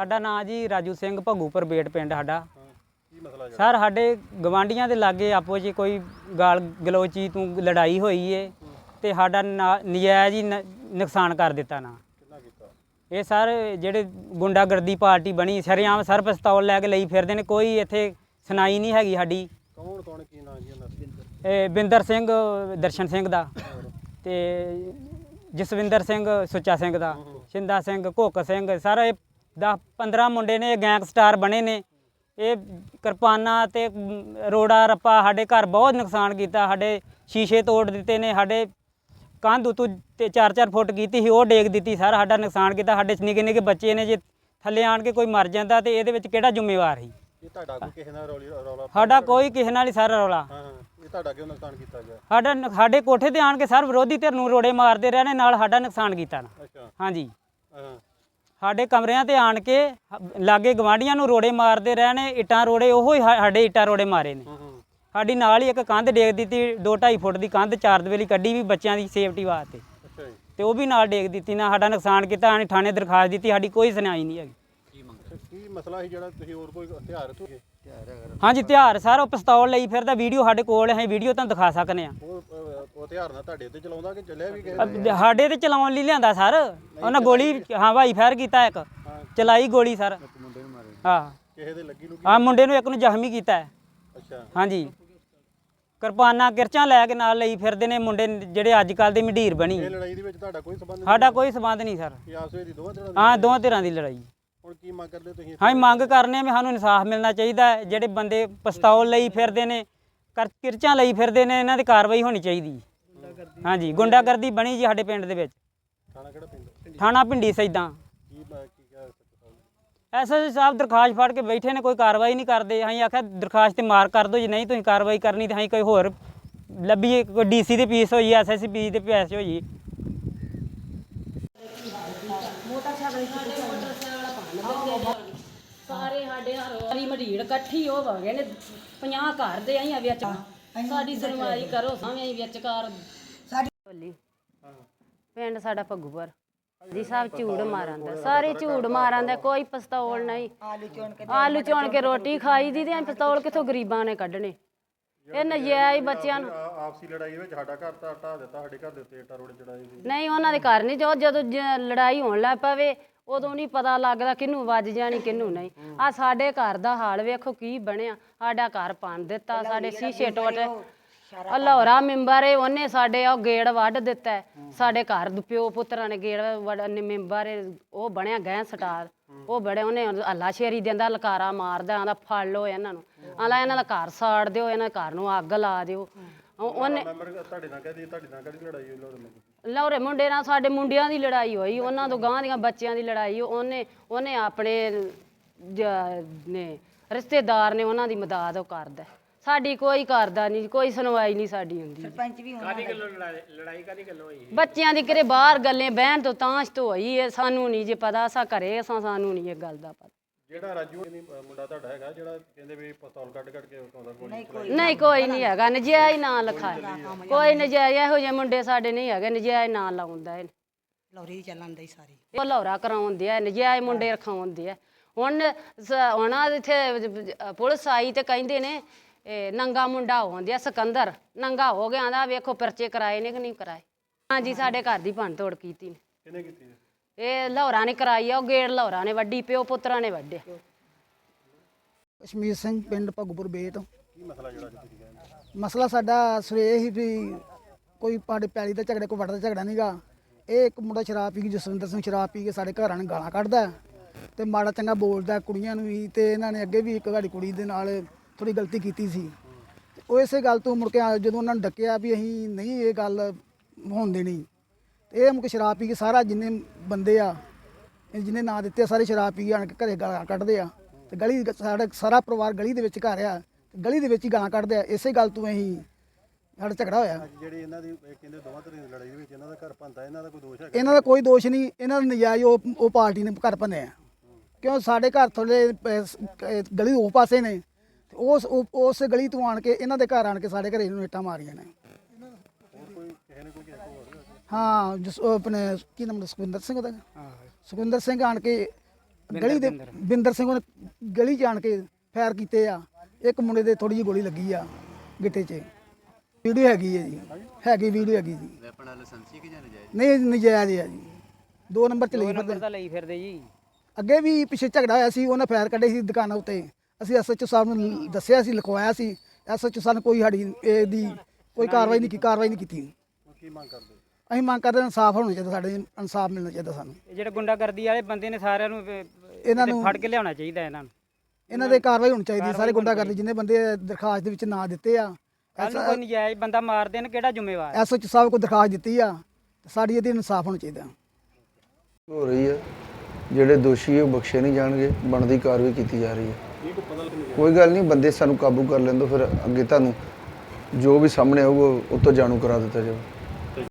ਸਾਡਾ ਨਾਂ ਜੀ ਰਾਜੂ ਸਿੰਘ ਭਗੂਪੁਰ ਬੇਟ ਪਿੰਡ ਸਾਡਾ। ਕੀ ਮਸਲਾ ਸਰ ਸਾਡੇ ਗਵਾਂਡੀਆਂ ਦੇ ਲਾਗੇ ਆਪੋ ਜੀ ਕੋਈ ਗਾਲ ਗਲੋਚੀ ਤੋਂ ਲੜਾਈ ਹੋਈ ਏ ਤੇ ਸਾਡਾ ਨਾ- ਨਜਾਇਜ਼ ਹੀ ਨ- ਨੁਕਸਾਨ ਕਰ ਦਿੱਤਾ ਨਾ। ਕਿੰਨਾ ਕੀਤਾ? ਇਹ ਸਰ ਜਿਹੜੇ ਗੁੰਡਾਗਰਦੀ ਪਾਰਟੀ ਬਣੀ ਸ਼ਰੇਆਮ ਸਰ ਪਿਸਤੌਲ ਲੈ ਕੇ ਲਈ ਫਿਰਦੇ ਨੇ ਕੋਈ ਇੱਥੇ ਸੁਣਾਈ ਨਹੀਂ ਹੈਗੀ ਸਾਡੀ। ਕੌਣ ਕੌਣ ਕੀ ਨਾਂ ਜੀ ਉਹਨਾਂ ਦਾ? ਇਹ ਬਿੰਦਰ ਸਿੰਘ ਦਰਸ਼ਨ ਸਿੰਘ ਦਾ ਤੇ ਜਸਵਿੰਦਰ ਸਿੰਘ ਸੁੱਚਾ ਸਿੰਘ ਦਾ ਸ਼ਿੰਦਾ ਸਿੰਘ ਘੁੱਕ ਸਿੰਘ ਸਾਰੇ 10 15 ਮੁੰਡੇ ਨੇ ਗੈਂਗਸਟਰ ਬਣੇ ਨੇ। ਇਹ ਕਿਰਪਾਨਾਂ ਤੇ ਰੋੜਾ ਰੱਪਾ ਸਾਡੇ ਘਰ ਬਹੁਤ ਨੁਕਸਾਨ ਕੀਤਾ। ਸਾਡੇ ਸ਼ੀਸ਼ੇ ਤੋੜ ਦਿੱਤੇ ਨੇ ਸਾਡੇ ਕੰਧ ਉਤੋਂ ਤੇ 4-4 ਫੁੱਟ ਕੀਤੀ ਸੀ ਉਹ ਡੇਗ ਦਿੱਤੀ। ਸਰ ਸਾਡਾ ਨੁਕਸਾਨ ਕੀਤਾ। ਸਾਡੇ ਨਿੱਕੇ ਨਿੱਕੇ ਬੱਚੇ ਨੇ ਜੇ ਥੱਲੇ ਆਣ ਕੇ ਕੋਈ ਮਰ ਜਾਂਦਾ ਤੇ ਇਹਦੇ ਵਿੱਚ ਕਿਹੜਾ ਜ਼ਿੰਮੇਵਾਰ ਸੀ? ਇਹ ਤੁਹਾਡਾ ਕੋਈ ਕਿਸੇ ਨਾਲ ਰੌਲੀ ਰੌਲਾ ਸਾਡਾ ਕੋਈ ਕਿਸੇ ਨਾਲ ਹੀ ਸਰ ਰੌਲਾ। ਹਾਂ ਹਾਂ। ਇਹ ਤੁਹਾਡਾ ਕਿਉਂ ਨੁਕਸਾਨ ਕੀਤਾ ਗਿਆ? ਸਾਡਾ ਨ- ਸਾਡੇ ਕੋਠੇ ਤੇ ਆਣ ਕੇ ਸਰ ਵਿਰੋਧੀ ਧਿਰ ਨੂੰ ਰੋੜੇ ਮਾਰਦੇ ਰਹੇ ਨੇ ਨਾਲ ਸਾਡਾ ਨੁਕਸਾਨ ਕੀਤਾ ਨਾ। ਅੱਛਾ। ਹਾਂਜੀ। ਹਾਂ। ਸਾਡੇ ਕਮਰਿਆਂ ਤੇ ਆਣ ਕੇ ਲਾਗੇ ਗਵਾਂਢੀਆਂ ਨੂੰ ਰੋੜੇ ਮਾਰਦੇ ਰਹੇ ਨੇ ਇੱਟਾਂ ਰੋੜੇ ਉਹੋ ਹੀ ਸਾਡੇ ਇੱਟਾਂ ਰੋੜੇ ਮਾਰੇ ਨੇ। ਸਾਡੀ ਨਾਲ ਹੀ ਇੱਕ ਕੰਧ ਡੇਗ ਦਿੱਤੀ 2.5 ਫੁੱਟ ਦੀ ਕੰਧ ਚਾਰ ਦਵੇਲੀ ਕੱਢੀ ਵੀ ਬੱਚਿਆਂ ਦੀ ਸੇਫਟੀ ਵਾਸਤੇ। ਅੱਛਾ ਜੀ। ਤੇ ਉਹ ਵੀ ਨਾਲ ਡੇਗ ਦਿੱਤੀ ਨਾ ਸਾਡਾ ਨੁਕਸਾਨ ਕੀਤਾ ਆਣ ਥਾਣੇ ਦਰਖਾਸਤ ਦਿੱਤੀ ਸਾਡੀ ਕੋਈ ਸੁਣਾਈ ਨਹੀਂ ਹੈਗੀ। ਕੀ ਮਸਲਾ ਸੀ ਜਿਹੜਾ ਤੁਸੀਂ ਹੋਰ ਕੋਈ ਹਥਿਆਰ ਤੋਂ ਹਾਂਜੀ ਤਿਉਹਾਰ ਸਰ ਉਹ ਪਿਸਤੌਲ ਲਈ ਫਿਰਦਾ ਵੀਡੀਓ ਸਾਡੇ ਕੋਲ ਹੈ ਵੀਡੀਓ ਤੁਹਾਨੂੰ ਦਿਖਾ ਸਕਨੇ ਆ। ਉਹ ਉਹ ਹਥਿਆਰ ਨਾਲ ਤੁਹਾਡੇ ਤੇ ਚਲਾਉਂਦਾ ਕਿ ਚੱਲਿਆ ਵੀ ਅ, ਸਾਡੇ ਤੇ ਚਲਾਉਣ ਲਈ ਲਿਆਂਦਾ ਸਰ। ਉਹਨਾਂ ਗੋਲੀ ਹਾਂ ਭਾਈ ਫਾਇਰ ਕੀਤਾ ਇੱਕ। ਚਲਾਈ ਗੋਲੀ ਸਰ। ਮੁੰਡੇ ਨੂੰ ਮਾਰੇ ਹਾਂ। ਕਿਸੇ ਦੇ ਲੱਗੀ ਲੁੱਗੀ? ਆ ਮੁੰਡੇ ਨੂੰ ਇੱਕ ਨੂੰ ਜ਼ਖਮੀ ਕੀਤਾ ਹੈ। ਅੱਛਾ। ਹਾਂਜੀ। ਕਿਰਪਾਨਾਂ ਕਿਰਚਾਂ ਲੈ ਕੇ ਨਾਲ ਲਈ ਫਿਰਦੇ ਨੇ ਮੁੰਡੇ ਜਿਹੜੇ ਅੱਜ ਕੱਲ ਦੇ ਮੰਡੀਰ ਬਣੀ। ਇਹ ਲੜਾਈ ਦੇ ਵਿੱਚ ਤੁਹਾਡਾ ਕੋਈ ਸਬੰਧ ਨਹੀਂ? ਸਾਡਾ ਕੋਈ ਸਬੰਧ ਨਹੀਂ ਸਰ। ਕਿ ਦੋਵਾਂ ਤਰ੍ਹਾਂ ਹਾਂ ਦੋਵਾਂ ਧਿਰਾਂ ਦੀ ਲੜਾਈ। ਹੁਣ ਕੀ ਮੰਗ ਕਰਦੇ ਤੁਸੀਂ ਹਾਂ ਮੰਗ ਕਰਨੇ ਆ ਵੀ ਸਾਨੂੰ ਇਨਸਾਫ ਮਿਲਣਾ ਚਾਹੀਦਾ ਹੈ ਜਿਹੜੇ ਬੰਦੇ ਪਿਸਤੌਲ ਲਈ ਫਿਰਦੇ ਨੇ ਕਰ ਕਿਰਚਾਂ ਲਈ ਫਿਰਦੇ ਨੇ ਇਹਨਾਂ ਦੀ ਕਾਰਵਾਈ ਹੋਣੀ ਚਾਹੀਦੀ ਹਾਂਜੀ ਗੁੰਡਾਗਰਦੀ ਬਣੀ ਜੀ ਸਾਡੇ ਪਿੰਡ ਦੇ ਵਿੱਚ। ਥਾਣਾ ਕਿਹੜਾ ਪਿੰਡ? ਥਾਣਾ ਭਿੰਡੀ ਸੈਦਾਂ। ਕੀ ਮ- ਕੀ ਕਿਹਾ ਸਰ ਐਸਐਸਪੀ ਸਾਹਿਬ ਦਰਖਾਸਤ ਫੜ ਕੇ ਬੈਠੇ ਨੇ ਕੋਈ ਕਾਰਵਾਈ ਨਹੀਂ ਕਰਦੇ। ਅਸੀਂ ਆਖਿਆ ਦਰਖਾਸਤ ਤੇ ਮਾਰ ਕਰ ਦਿਓ ਜੇ ਨਹੀਂ ਤੁਸੀਂ ਕਾਰਵਾਈ ਕਰਨੀ ਤਾਂ ਅਸੀਂ ਕੋਈ ਹੋਰ ਲੱਭੀਏ ਕੋਈ ਡੀਸੀ ਦੇ ਪੀਸ ਹੋਈ ਐਸਐਸਪੀ ਪੀਸ ਦੇ ਪੈਸੇ ਹੋਈ। ਸਾਰੇ ਸਾਡੇ ਹਰੀ ਮਢੀੜ ਇਕੱਠੀ ਹੋ ਗਏ ਨੇ 50 ਘਰ ਦੇ ਆਈਆਂ ਵਿੱਚ। ਸਾਡੀ ਸੁਣਵਾਈ ਕਰੋ ਸਾਵੇਂ ਵਿਚਕਾਰ ਬੋਲੀ ਪਿੰਡ ਸਾਡਾ ਭੱਗੂਪੁਰ। ਜੀ ਸਾਹਿਬ ਝੂੜ ਮਾਰਾਂਦਾ ਸਾਰੇ ਝੂੜ ਮਾਰਾਂਦਾ ਕੋਈ ਪਿਸਤੌਲ ਨਹੀਂ। ਆਲੂ ਚੋਣ ਕੇ ਆਲੂ ਚੋਣ ਕੇ ਰੋਟੀ ਖਾਈ ਦੀ ਤੇ ਪਿਸਤੌਲ ਕਿੱਥੋਂ ਗਰੀਬਾਂ ਨੇ ਕੱਢਣੇ? ਇਹ ਨਜਾਇਜ਼ ਬੱਚਿਆਂ ਨੂੰ। ਆਪਸੀ ਲੜਾਈ ਦੇ ਵਿੱਚ ਸਾਡਾ ਘਰ ਤਾਂ ਢਾਹ ਦਿੱਤਾ ਸਾਡੇ ਘਰ ਦੇ ਉੱਤੇ ਇੱਟਾਂ ਰੋੜੇ ਚੜਾਏ ਸੀ। ਨਹੀਂ ਉਹਨਾਂ ਦੇ ਘਰ ਨਹੀਂ ਜੋ ਜਦੋਂ ਜ- ਲੜਾਈ ਹੋਣ ਲੱਗ ਪਵੇ ਉਦੋਂ ਨਹੀਂ ਪਤਾ ਲੱਗਦਾ ਕਿਹਨੂੰ ਵੱਜ ਜਾਣੀ ਕਿਹਨੂੰ ਨਹੀਂ। ਆ ਸਾਡੇ ਘਰ ਦਾ ਹਾਲ ਵੇਖੋ ਕੀ ਬਣਿਆ। ਸਾਡਾ ਘਰ ਪਾਣ ਦਿੱਤਾ ਸਾਡੇ ਸ਼ੀਸ਼ੇ ਟੁੱਟ। ਅਲਹੋਰਾ ਮੈਂਬਰ ਏ ਉਹਨੇ ਸਾਡੇ ਉਹ ਗੇੜ ਵੱਢ ਦਿੱਤਾ ਹੈ। ਸਾਡੇ ਘਰ ਦੇ ਪਿਓ ਪੁੱਤਰਾਂ ਨੇ ਗੇੜ ਵੱਢ ਮੈਂਬਰ ਏ, ਉਹ ਬਣਿਆ ਗੈਂ ਸਟਾਰ ਉਹ ਬੜੇ ਉਹਨੇ ਹੱਲਾ ਸ਼ੇਰੀ ਦਿੰਦਾ ਲਕਾਰਾ ਮਾਰਦਾ ਆਂਦਾ ਫੜ ਲਓ ਇਹਨਾਂ ਨੂੰ। ਆਂਦਾ ਇਹਨਾਂ ਦਾ ਘਰ ਸਾੜ ਦਿਓ ਇਹਨਾਂ ਦੇ ਘਰ ਨੂੰ ਅੱਗ ਲਾ ਦਿਓ। ਉਹ- ਉਹਨੇ ਮੈਂਬਰ ਤੁਹਾਡੇ ਨਾਲ ਕਹਦੀ ਤੁਹਾਡੇ ਨਾਲ ਕਦੀ ਲੜਾਈ ਹੋਈ ਲੋੜ ਨਹੀਂ ਲੌਰੇ ਮੁੰਡੇ ਨਾਲ ਸਾਡੇ ਮੁੰਡਿਆਂ ਦੀ ਲੜਾਈ ਹੋਈ ਉਹਨਾਂ ਤੋਂ ਗਾਂ ਦੀਆਂ ਬੱਚਿਆਂ ਦੀ ਲੜਾਈ ਉਹਨੇ ਉਹਨੇ ਆਪਣੇ ਜ- ਨੇ ਰਿਸ਼ਤੇਦਾਰ ਨੇ ਉਹਨਾਂ ਦੀ ਮਦਦ ਉਹ ਕਰਦਾ। ਸਾਡੀ ਕੋਈ ਕਰਦਾ ਨਹੀਂ ਕੋਈ ਸੁਣਵਾਈ ਨਹੀਂ ਸਾਡੀ ਹੁੰਦੀ। ਸਰਪੰਚ ਵੀ ਕਾਦੀ ਗੱਲੋਂ ਲੜਾਈ ਕਾਦੀ ਗੱਲੋਂ ਹੋਈ ਬੱਚਿਆਂ ਦੀ ਕਿਰੇ ਬਾਹਰ ਗੱਲੇ ਬਹਿਣ ਤੋਂ ਤਾਂਸ਼ ਤੋਂ ਹੋਈ ਹੈ ਸਾਨੂੰ ਨਹੀਂ ਜੇ ਪਤਾ ਅਸਾਂ ਘਰੇ ਅਸਾਂ ਸਾਨੂੰ ਨਹੀਂ ਇਹ ਗੱਲ ਦਾ ਪਤਾ। ਜਿਹੜਾ ਰਾਜੂ ਨਹੀਂ ਮੁੰਡਾ ਤੁਹਾਡਾ ਹੈਗਾ ਜਿਹੜਾ ਕਹਿੰਦੇ ਵੀ ਪਿਸਤੌਲ ਕੱਢ ਕੱਢ ਕੇ ਉਤਾਉਂਦਾ ਗੋਲੀ ਨਹੀਂ ਕੋਈ ਨਹੀਂ ਹੈਗਾ ਨਜਾਇਜ਼ ਨਾਂ ਲਿਖਾਇਆ ਕੋਈ ਨਜਾਇਜ਼ ਇਹੋ ਜਿਹੇ ਮੁੰਡੇ ਸਾਡੇ ਨਹੀਂ ਹੈਗੇ ਨਜਾਇਜ਼ ਨਾਂ ਲਾਉਂਦਾ ਇਹ। ਲੌਰੀ ਚੱਲਣ ਦੀ ਸਾਰੀ। ਉਹ ਲੌਰਾ ਕਰਾਉਂਦੇ ਆ ਨਜਾਇਜ਼ ਮੁੰਡੇ ਰਖਾਉਂਦੇ ਆ। ਹੁਣ ਸ- ਹੁਣ ਆਹ ਇੱਥੇ ਪੁਲਿਸ ਆਈ ਤੇ ਕਹਿੰਦੇ ਨੇ ਇਹ ਨੰਗਾ ਮੁੰਡਾ ਹੋਉਂਦਿਆ ਸਿਕੰਦਰ। ਨੰਗਾ ਹੋ ਗਿਆ ਆਂਦਾ ਵੇਖੋ ਪਰਚੇ ਕਰਾਏ ਨੇ ਕਿ ਨਹੀਂ ਕਰਾਏ। ਹਾਂਜੀ ਸਾਡੇ ਘਰ ਦੀ ਭੰਨ ਤੋੜ ਕੀਤੀ ਨੇ। ਕਿਹਨੇ ਕੀਤੀ ਹੈ? ਇਹ ਲੌਰਾ ਨੇ ਕਰਾਈ ਆ ਉਹ ਗੇੜ ਲੌਰਾ ਨੇ ਵੱਡੀ ਪਿਓ ਪੁੱਤਰਾਂ ਨੇ ਵੱਡੇ ਕਸ਼ਮੀਰ ਸਿੰਘ ਪਿੰਡ ਭਗੂਪੁਰ ਬੇਟ। ਕੀ ਮਸਲਾ ਸਾਡਾ ਸਵੇਰੇ ਹੀ ਵੀ ਕੋਈ ਪਾੜੇ ਪੈਲੀ ਦਾ ਝਗੜੇ ਕੋਈ ਵੱਡਾ ਦਾ ਝਗੜਾ ਨਹੀਂਗਾ ਇਹ ਇੱਕ ਮੁੰਡਾ ਸ਼ਰਾਬ ਪੀ ਕੇ ਜਸਵਿੰਦਰ ਸਿੰਘ ਸ਼ਰਾਬ ਪੀ ਕੇ ਸਾਡੇ ਘਰਾਂ ਨੂੰ ਗਾਲਾਂ ਕੱਢਦਾ। ਤੇ ਮਾੜਾ ਚੰਗਾ ਬੋਲਦਾ ਕੁੜੀਆਂ ਨੂੰ ਵੀ ਤੇ ਇਹਨਾਂ ਨੇ ਅੱਗੇ ਵੀ ਇੱਕ ਗਾੜੀ ਕੁੜੀ ਦੇ ਨਾਲ ਥੋੜੀ ਗਲਤੀ ਕੀਤੀ ਸੀ। ਉਹ ਇਸੇ ਗੱਲ ਤੋਂ ਮੁੜ ਕੇ ਆ- ਜਦੋਂ ਉਹਨਾਂ ਨੂੰ ਡੱਕਿਆ ਵੀ ਅਸੀਂ ਨਹੀਂ ਇਹ ਗੱਲ ਹੋਣ ਦੇਣੀ। ਤੇ ਇਹ ਮੁੜ ਕੇ ਸ਼ਰਾਬ ਪੀ ਕੇ ਸਾਰਾ ਜਿੰਨੇ ਬੰਦੇ ਆ ਇਹ ਜਿਹਨੇ ਨਾਂ ਦਿੱਤੇ ਆ, ਸਾਰੇ ਸ਼ਰਾਬ ਪੀ ਕੇ ਆਣ ਕੇ ਘਰੇ ਗਾਲਾਂ ਕੱਢਦੇ ਆ। ਤੇ ਗਲੀ ਸਾਡਾ ਸਾਰਾ ਪਰਿਵਾਰ ਗਲੀ ਦੇ ਵਿੱਚ ਘਰ ਆ। ਤੇ ਗਲੀ ਦੇ ਵਿੱਚ ਹੀ ਗਾਲਾਂ ਕੱਢਦੇ ਆ। ਇਸੇ ਗੱਲ ਤੋਂ ਅਸੀਂ ਸਾਡਾ ਝਗੜਾ ਹੋਇਆ। ਅੱਜ ਜਿਹੜੀ ਇਹਨਾਂ ਦੀ ਇਹ ਕਹਿੰਦੇ ਦੋਵਾਂ ਤਰ੍ਹਾਂ ਦੀ ਲੜਾਈ ਦੇ ਵਿੱਚ ਇਹਨਾਂ ਦਾ ਘਰ ਭੰਦਾ ਇਹਨਾਂ ਦਾ ਕੋਈ ਦੋਸ਼ ਹੈਗਾ? ਇਹਨਾਂ ਦਾ ਕੋਈ ਦੋਸ਼ ਨਹੀਂ। ਇਹਨਾਂ ਦਾ ਨਜਾਇਜ਼ ਉਹ ਉਹ ਪਾਰਟੀ ਨੇ ਘਰ ਭੰਨਿਆ। ਕਿਉਂ? ਸਾਡੇ ਘਰ ਥੋੜੇ ਗਲੀ ਉਹ ਪਾਸੇ ਨੇ। ਤੇ ਉਸ ਉਹ- ਉਸ ਗਲੀ ਤੋਂ ਆਣ ਕੇ ਇਹਨਾਂ ਦੇ ਘਰ ਆਣ ਕੇ ਸਾਡੇ ਘਰੇ ਨੂੰ ਇੱਟਾਂ ਮਾਰੀਆਂ ਨੇ ਹੋਰ ਕੋਈ ਕਿਸੇ ਨੇ ਕੋਈ ਕਿਸੇ ਕੋਲ ਹੋਰ ਹਾਂ ਜਿਸ ਉਹ ਆਪਣੇ ਕੀ ਨਾਮ ਦਾ ਸੁਖਵਿੰਦਰ ਸਿੰਘ ਉਹਦਾ? ਹਾਂ। ਸੁਖਵਿੰਦਰ ਸਿੰਘ ਆਣ ਕੇ ਗਲੀ ਦੇ ਬਿੰਦਰ। ਸਿੰਘ ਉਹਨੇ ਗਲੀ ਜਾਣ ਕੇ ਫਾਇਰ ਕੀਤੇ ਆ। ਇੱਕ ਮੁੰਡੇ ਦੇ ਥੋੜੀ ਜਿਹੀ ਗੋਲੀ ਲੱਗੀ ਆ ਗਿੱਟੇ 'ਚ। ਵੀਡੀਓ ਹੈਗੀ ਹੈ ਜੀ। ਹੈਗੀ ਵੀਡੀਓ ਹੈਗੀ ਜੀ। ਵੈਪਨ ਲਾਇਸੈਂਸੀ ਕਿ ਜਾਂ ਨਜਾਇਜ਼? ਨਹੀਂ ਨਜਾਇਜ਼ ਆ ਜੀ। ਦੋ ਨੰਬਰ ਚ ਲਈ ਨੰਬਰ ਫਿਰਦੇ ਤਾਂ ਲਈ ਫਿਰਦੇ ਜੀ। ਅੱਗੇ ਵੀ ਪਿੱਛੇ ਝਗੜਾ ਹੋਇਆ ਸੀ ਉਹਨਾਂ ਫਾਇਰ ਕੱਢੇ ਸੀ ਦੁਕਾਨਾਂ ਉੱਤੇ। ਅਸੀਂ ਐਸਐਚਓ ਸਾਹਿਬ ਨੂੰ ਦੱਸਿਆ ਸੀ ਲਿਖਵਾਇਆ ਸੀ। ਐਸਐਚਓ ਸਾਹਿਬ ਨੇ ਕੋਈ ਸਾਡੀ ਇਹਦੀ ਕੋਈ ਕਾਰਵਾਈ ਨਹੀਂ ਕੀਤੀ ਕਾਰਵਾਈ ਨਹੀਂ ਕੀਤੀ। ਕੀ ਮੰਗ ਕਰਦੇ? ਅਸੀਂ ਮੰਗ ਕਰਦੇ ਹਾਂ ਇਨਸਾਫ ਹੋਣਾ ਚਾਹੀਦਾ ਸਾਡੇ ਇਨਸਾਫ ਮਿਲਣਾ ਚਾਹੀਦਾ ਸਾਨੂੰ। ਇਹ ਜਿਹੜੇ ਗੁੰਡਾਗਰਦੀ ਵਾਲੇ ਬੰਦੇ ਨੇ ਸਾਰਿਆਂ ਨੂੰ ਅਹ, ਇਹਨਾਂ ਨੂੰ- ਫੜ ਕੇ ਲਿਆਉਣਾ ਚਾਹੀਦਾ ਇਹਨਾਂ ਨੂੰ। ਇਹਨਾਂ ਦੇ ਕਾਰਵਾਈ ਹੋਣੀ ਚਾਹੀਦੀ ਸਾਰੇ ਗੁੰਡਾਗਰਦੀ ਜਿੰਨੇ ਬੰਦੇ ਦਰਖਾਸਤ ਦੇ ਵਿੱਚ ਨਾਂ ਦਿੱਤੇ ਆ ਕੱਲ ਨੂੰ ਕੋਈ ਨਜਾਇਜ਼ ਬੰਦਾ ਮਾਰ ਦੇਣ ਕਿਹੜਾ ਜ਼ਿੰਮੇਵਾਰ? ਐਸਐਚਓ ਸਾਹਿਬ ਕੋਲ ਦਰਖਾਸਤ ਦਿੱਤੀ ਆ ਸਾਡੀ ਇਹਦੀ ਇਨਸਾਫ ਹੋਣਾ ਚਾਹੀਦਾ ਹੋ ਰਹੀ ਹੈ ਜਿਹੜੇ ਦੋਸ਼ੀ ਹੈ ਉਹ ਬਖਸ਼ੇ ਨਹੀਂ ਜਾਣਗੇ ਬਣਦੀ ਕਾਰਵਾਈ ਕੀਤੀ ਜਾ ਰਹੀ ਹੈ। ਕੋਈ ਗੱਲ ਨਹੀਂ ਬੰਦੇ ਸਾਨੂੰ ਕਾਬੂ ਕਰ ਲੈਣ ਦਿਓ ਫਿਰ ਅੱਗੇ ਤੁਹਾਨੂੰ ਜੋ ਵੀ ਸਾਹਮਣੇ ਆਊਗਾ ਉਹ ਤੋਂ ਜਾਣੂ ਕਰਾ ਦਿੱਤਾ ਜਾਊਗਾ